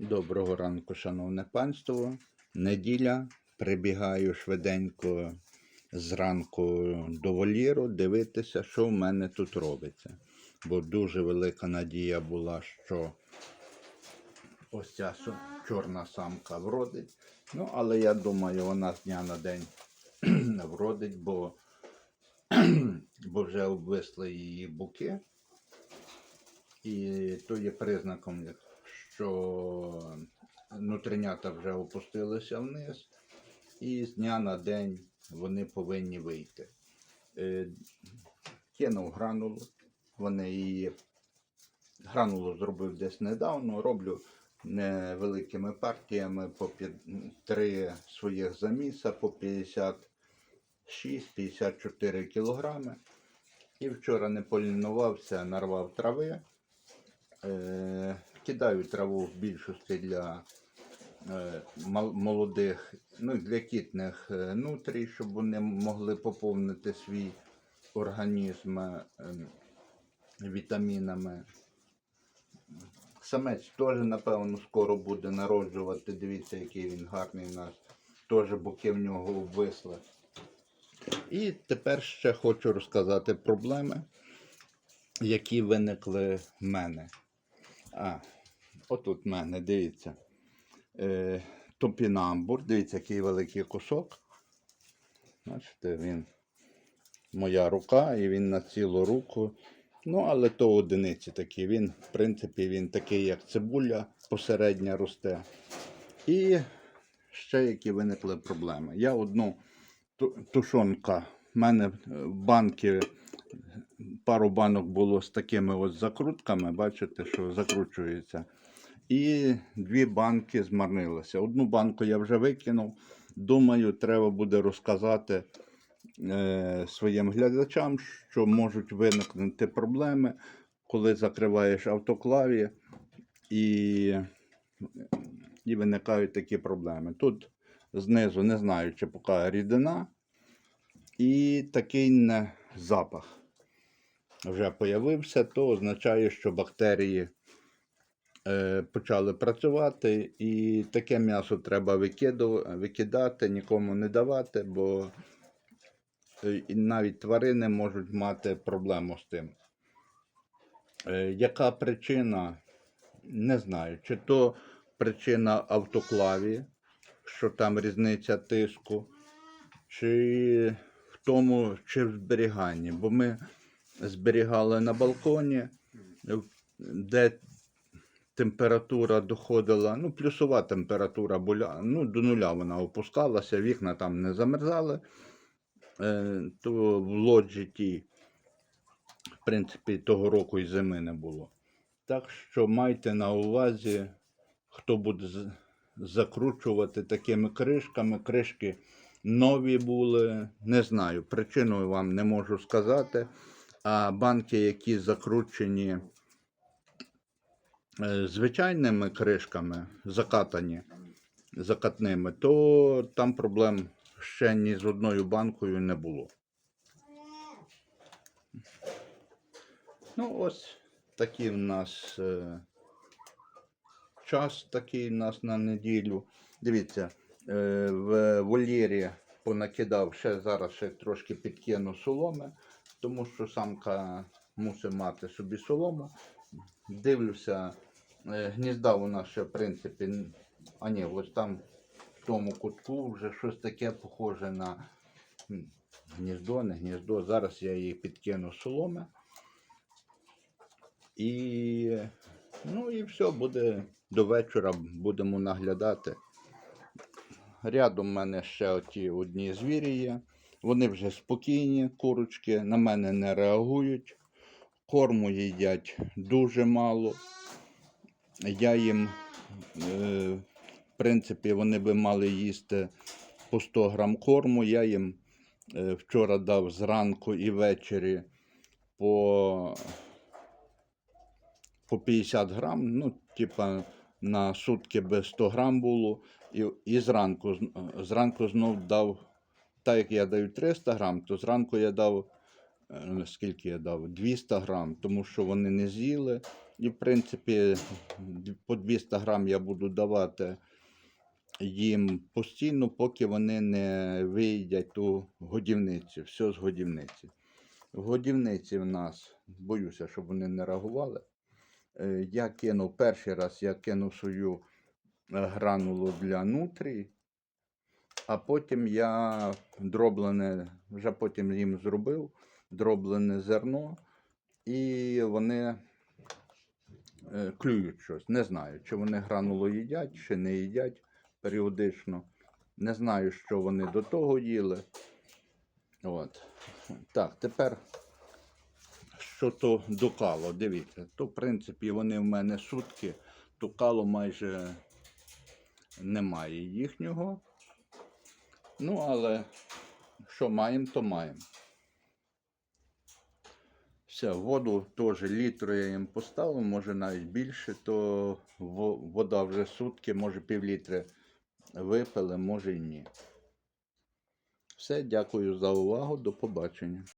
Доброго ранку, шановне панство. Неділя. Прибігаю швиденько зранку до воліру дивитися, що в мене тут робиться. Бо дуже велика надія була, що ось ця чорна самка вродить. Ну, але я думаю, вона з дня на день вродить, бо, бо вже обвисли її буки. І то є признаком, як- що нутринята вже опустилися вниз, і з дня на день вони повинні вийти. Е, Кинув гранулу, вони її гранулу зробив десь недавно, роблю невеликими партіями по три своїх заміса по 56-54 кілограми. І вчора не полінувався, нарвав трави. Е, кидаю траву в більшості для е, молодих, ну і для кітних е, нутрій, щоб вони могли поповнити свій організм е, вітамінами. Самець теж, напевно, скоро буде народжувати. Дивіться, який він гарний у нас. Теж боки в нього обвисли. І тепер ще хочу розказати проблеми, які виникли в мене. А, отут в мене, дивіться. Е, топінамбур, дивіться, який великий кусок. Бачите, він моя рука, і він на цілу руку. Ну, але то одиниці такі. Він, в принципі, він такий, як цибуля, посередня росте. І ще які виникли проблеми. Я одну тушонка. В мене банки пару банок було з такими ось закрутками, бачите, що закручується. І дві банки змарнилися. Одну банку я вже викинув. Думаю, треба буде розказати е, своїм глядачам, що можуть виникнути проблеми, коли закриваєш автоклаві і, і виникають такі проблеми. Тут знизу не знаю, чи поки рідина, і такий не запах вже появився, то означає, що бактерії почали працювати, і таке м'ясо треба викидати, нікому не давати, бо е, навіть тварини можуть мати проблему з тим. Е, Яка причина? Не знаю. Чи то причина автоклаві, що там різниця тиску, чи в тому, чи в зберіганні. Бо ми зберігали на балконі, де температура доходила, ну, плюсова температура була, ну, до нуля вона опускалася, вікна там не замерзали, е, то в лоджі в принципі, того року і зими не було. Так що майте на увазі, хто буде закручувати такими кришками. Кришки нові були, не знаю, причину вам не можу сказати. А банки, які закручені звичайними кришками, закатані, закатними, то там проблем ще ні з одною банкою не було. Ну, ось такий в нас е, час такий в нас на неділю. Дивіться, е, в вольєрі понакидав ще зараз ще трошки підкину соломи, тому що самка мусить мати собі солому. Дивлюся, е, гнізда у нас ще, в принципі, а ні, ось там в тому кутку вже щось таке похоже на гніздо, не гніздо. Зараз я її підкину соломи. І, ну і все, буде до вечора будемо наглядати. Рядом в мене ще оті одні звірі є. Вони вже спокійні, курочки, на мене не реагують. Корму їдять дуже мало. Я їм, е, в принципі, вони би мали їсти по 100 грам корму. Я їм е, вчора дав зранку і ввечері по, по 50 грам. Ну, типа на сутки би 100 грам було. І, і зранку, зранку знов дав, так як я даю 300 грам, то зранку я дав, е, скільки я дав? 200 грам, тому що вони не з'їли. І, в принципі, по 200 грам я буду давати їм постійно, поки вони не виїдять ту годівницю, все з годівниці. В годівниці в нас, боюся, щоб вони не реагували. Е, Я кинув перший раз, я кинув свою гранулу для нутрії, а потім я дроблене, вже потім їм зробив дроблене зерно, і вони клюють щось. Не знаю, чи вони гранулу їдять, чи не їдять періодично. Не знаю, що вони до того їли. От. Так, тепер що то до кало, дивіться, то в принципі вони в мене сутки, то кало майже немає їхнього. Ну, але що маємо, то маємо. Все, воду теж літру я їм поставив, може навіть більше, то вода вже сутки, може півлітри випили, може і ні. Все, дякую за увагу, до побачення.